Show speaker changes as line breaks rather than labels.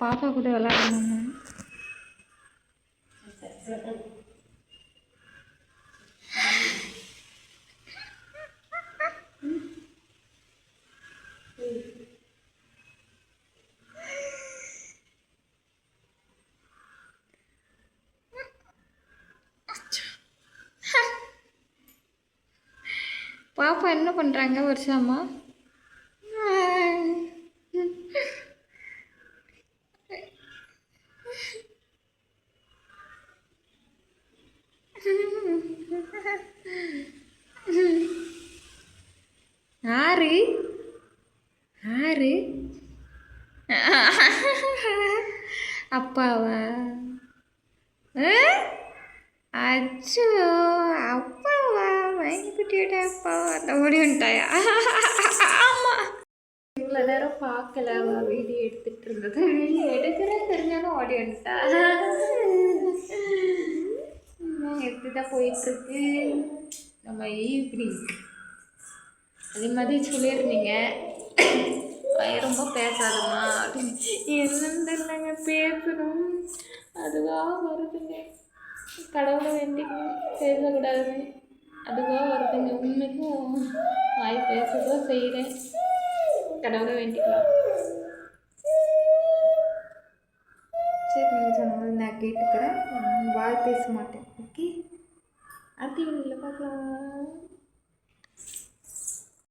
பாப்பா கூட விளாடணும் பாப்பா என்ன பண்ணுறாங்க வருஷாம்மா? ஆறு. ஆறு. அப்பாவா? அச்சோ அப்பாவா? மைக்குட்டியோட அப்பாவா? அந்த ஓடி வந்துட்டாயா? ஆமாம் இவ்வளோ நேரம் பார்க்கல வீடியோ எடுத்துட்டு இருந்தது. வீடியோ எடுக்கிறேன்னு தெரிஞ்சாலும் ஓடி வந்துட்டா. தான் போயிட்டுருக்கு. நம்ம ஈவினிங் அதே மாதிரி சொல்லியிருந்தீங்க. "ஐய, ரொம்ப பேசாதம்மா. அப்படின்னு என்னன்னு தெரியலங்க பேசணும்? அதுவாக வருதுங்க. கடவுளை வேண்டிக்கணும். பேசக்கூடாதுன்னு. அதுவாக வருதுங்க. உண்மைக்கும் வாய் பேசதான் செய்கிறேன். கடவுளை வேண்டிக்கலாம். சரி நீங்கள் சொன்ன நான் கேட்டுக்கிறேன். வாய் பேச மாட்டேன். அடுத்த வீடியோவில் பார்க்கலாம்